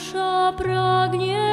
dusza pragnie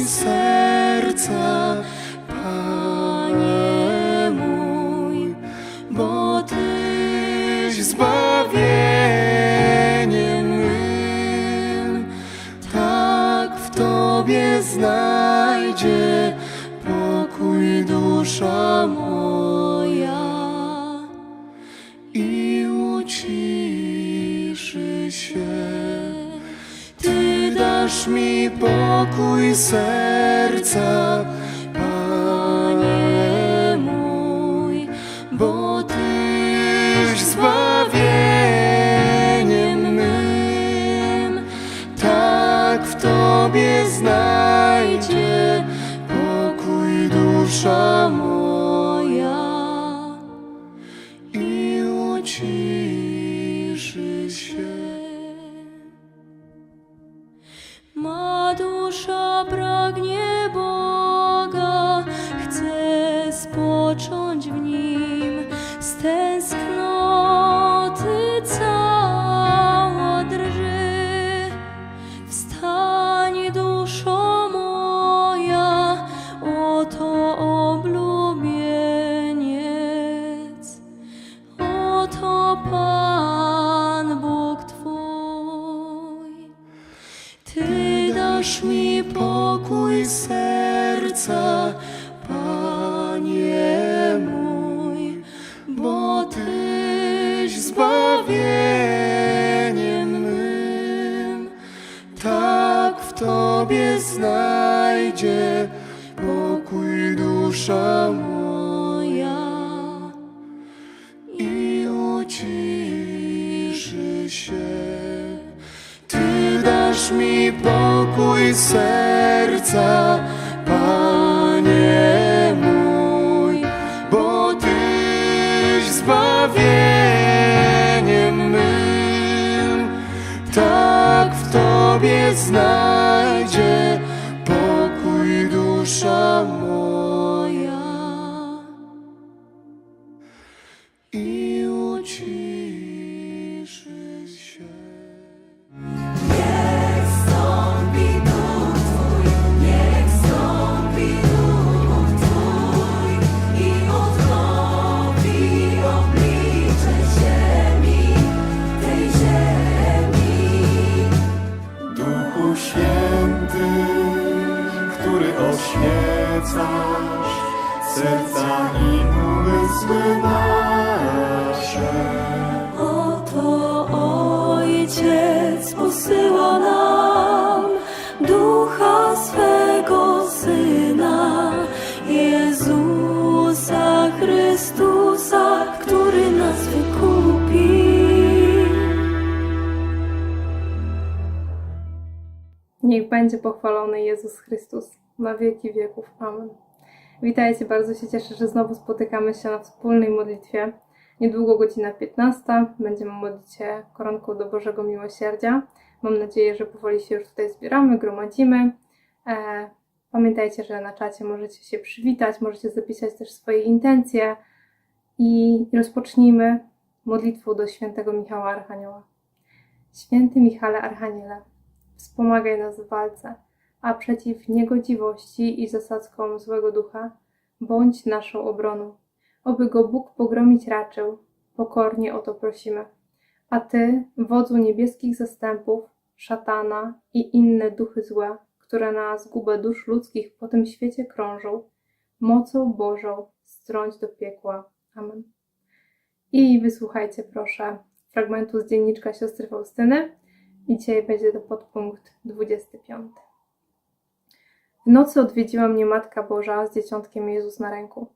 pokój w Tobie znajdzie pokój dusza moja znajdzie pokój dusza moja i uciszy się. Ty dasz mi pokój serca, Panie mój, bo Tyś zbawieniem znajdzie pokój dusza moja oświecasz serca i umysły nasze. Oto Ojciec posyła nam Ducha swego Syna, Jezusa Chrystusa, który nas wykupi. Niech będzie pochwalony Jezus Chrystus na wieki wieków. Amen. Witajcie, bardzo się cieszę, że znowu spotykamy się na wspólnej modlitwie. Niedługo godzina 15. Będziemy modlić się koronką do Bożego Miłosierdzia. Mam nadzieję, że powoli się już tutaj zbieramy, gromadzimy. E, pamiętajcie, że na czacie możecie się przywitać, możecie zapisać też swoje intencje i rozpocznijmy modlitwą do świętego Michała Archanioła. Święty Michale Archaniele, wspomagaj nas w walce, a przeciw niegodziwości i zasadzkom złego ducha bądź naszą obroną. Oby go Bóg pogromić raczył, pokornie o to prosimy. A Ty, wodzu niebieskich zastępów, szatana i inne duchy złe, które na zgubę dusz ludzkich po tym świecie krążą, mocą Bożą strąć do piekła. Amen. I wysłuchajcie proszę fragmentu z dzienniczka siostry Faustyny. I dzisiaj będzie to podpunkt 25. W nocy odwiedziła mnie Matka Boża z dzieciątkiem Jezus na ręku.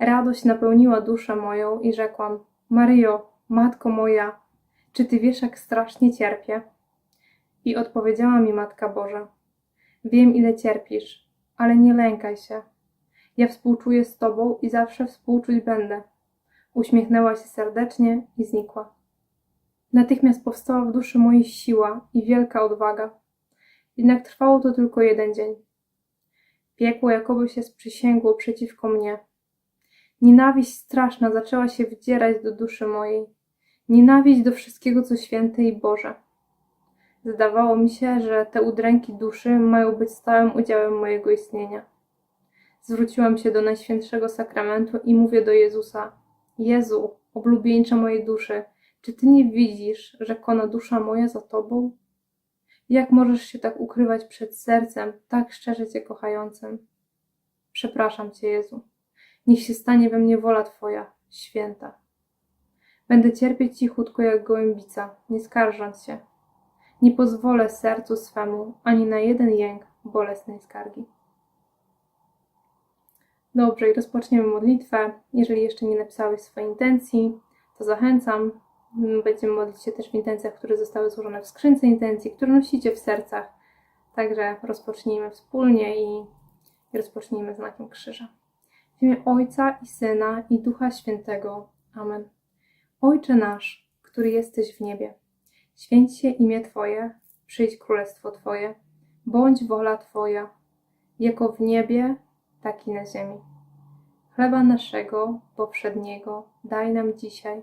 Radość napełniła duszę moją i rzekłam: Maryjo, Matko moja, czy ty wiesz, jak strasznie cierpię? I odpowiedziała mi Matka Boża: Wiem, ile cierpisz, ale nie lękaj się. Ja współczuję z tobą i zawsze współczuć będę. Uśmiechnęła się serdecznie i znikła. Natychmiast powstała w duszy mojej siła i wielka odwaga. Jednak trwało to tylko jeden dzień. Piekło jakoby się sprzysięgło przeciwko mnie. Nienawiść straszna zaczęła się wdzierać do duszy mojej. Nienawiść do wszystkiego, co święte i Boże. Zdawało mi się, że te udręki duszy mają być stałym udziałem mojego istnienia. Zwróciłam się do Najświętszego Sakramentu i mówię do Jezusa: Jezu, oblubieńcze mojej duszy, czy Ty nie widzisz, że kona dusza moja za Tobą? Jak możesz się tak ukrywać przed sercem, tak szczerze Cię kochającym? Przepraszam Cię, Jezu. Niech się stanie we mnie wola Twoja, święta. Będę cierpieć cichutko jak gołębica, nie skarżąc się. Nie pozwolę sercu swemu ani na jeden jęk bolesnej skargi. Dobrze, i rozpoczniemy modlitwę. Jeżeli jeszcze nie napisałeś swojej intencji, to zachęcam. Będziemy modlić się też w intencjach, które zostały złożone w skrzynce intencji, które nosicie w sercach. Także rozpocznijmy wspólnie i, i rozpocznijmy znakiem krzyża. W imię Ojca i Syna i Ducha Świętego. Amen. Ojcze nasz, który jesteś w niebie, święć się imię Twoje, przyjdź królestwo Twoje, bądź wola Twoja, jako w niebie, tak i na ziemi. Chleba naszego powszedniego daj nam dzisiaj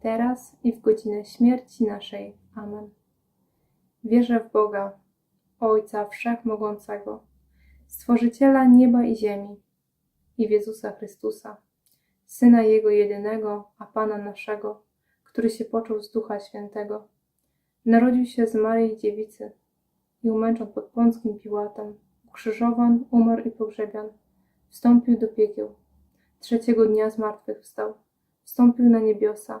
teraz i w godzinę śmierci naszej. Amen. Wierzę w Boga, Ojca Wszechmogącego, Stworzyciela nieba i ziemi i w Jezusa Chrystusa, Syna Jego jedynego, a Pana naszego, który się począł z Ducha Świętego. Narodził się z Maryi Dziewicy i umęczon pod Pąckim Piłatem, ukrzyżowan, umarł i pogrzebian, wstąpił do piekieł. Trzeciego dnia zmartwychwstał, wstąpił na niebiosa,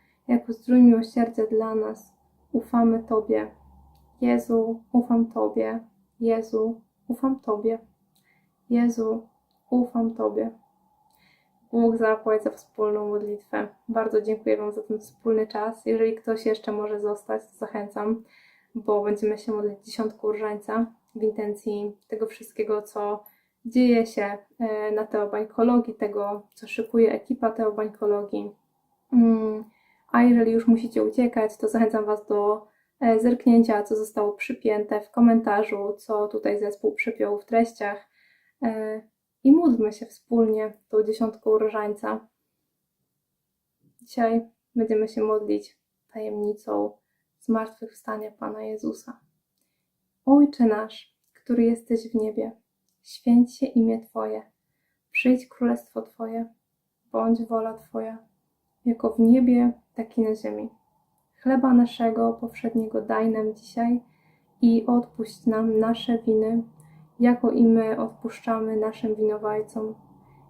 jako zdrój miłosierdzia dla nas. Ufamy Tobie. Jezu, ufam Tobie. Jezu, ufam Tobie. Jezu, ufam Tobie. Bóg zapłać za wspólną modlitwę. Bardzo dziękuję Wam za ten wspólny czas. Jeżeli ktoś jeszcze może zostać, to zachęcam, bo będziemy się modlić dziesiątku różańca w intencji tego wszystkiego, co dzieje się e, na teobańkologii, tego, co szykuje ekipa teobańkologii. Mm, A jeżeli już musicie uciekać, to zachęcam Was do e, zerknięcia, co zostało przypięte w komentarzu, co tutaj zespół przypiął w treściach. E, I módlmy się wspólnie tą dziesiątką różańca. Dzisiaj będziemy się modlić tajemnicą zmartwychwstania Pana Jezusa. Ojcze nasz, który jesteś w niebie, święć się imię Twoje, przyjdź królestwo Twoje, bądź wola Twoja, jako w niebie, tak i na ziemi. Chleba naszego powszedniego daj nam dzisiaj i odpuść nam nasze winy, jako i my odpuszczamy naszym winowajcom.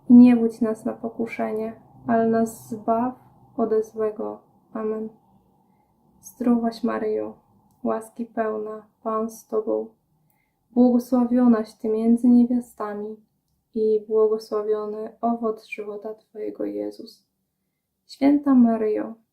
I nie budź nas na pokuszenie, ale nas zbaw ode złego. Amen. Zdrowaś Maryjo, łaski pełna, Pan z Tobą, błogosławionaś Ty między niewiastami i błogosławiony owoc żywota Twojego Jezus. Święta Maryjo,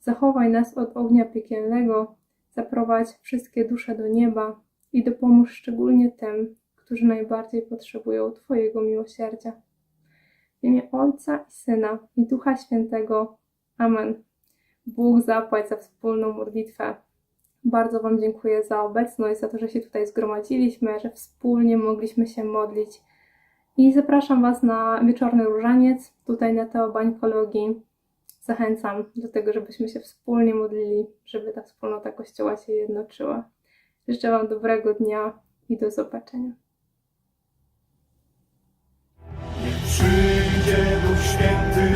zachowaj nas od ognia piekielnego, zaprowadź wszystkie dusze do nieba i dopomóż szczególnie tym, którzy najbardziej potrzebują Twojego miłosierdzia. W imię Ojca i Syna i Ducha Świętego. Amen. Bóg zapłać za wspólną modlitwę. Bardzo Wam dziękuję za obecność, za to, że się tutaj zgromadziliśmy, że wspólnie mogliśmy się modlić. I zapraszam Was na wieczorny różaniec tutaj na Teobańkologii. Zachęcam do tego, żebyśmy się wspólnie modlili, żeby ta wspólnota Kościoła się jednoczyła. Życzę Wam dobrego dnia i do zobaczenia. Przyjdzie Duch Święty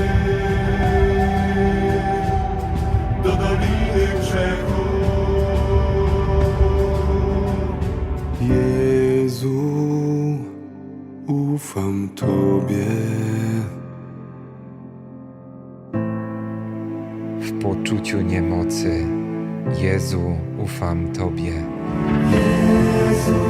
do doliny grzechu. Jezu, ufam Tobie. Poczuciu niemocy, Jezu, ufam Tobie. Jezu,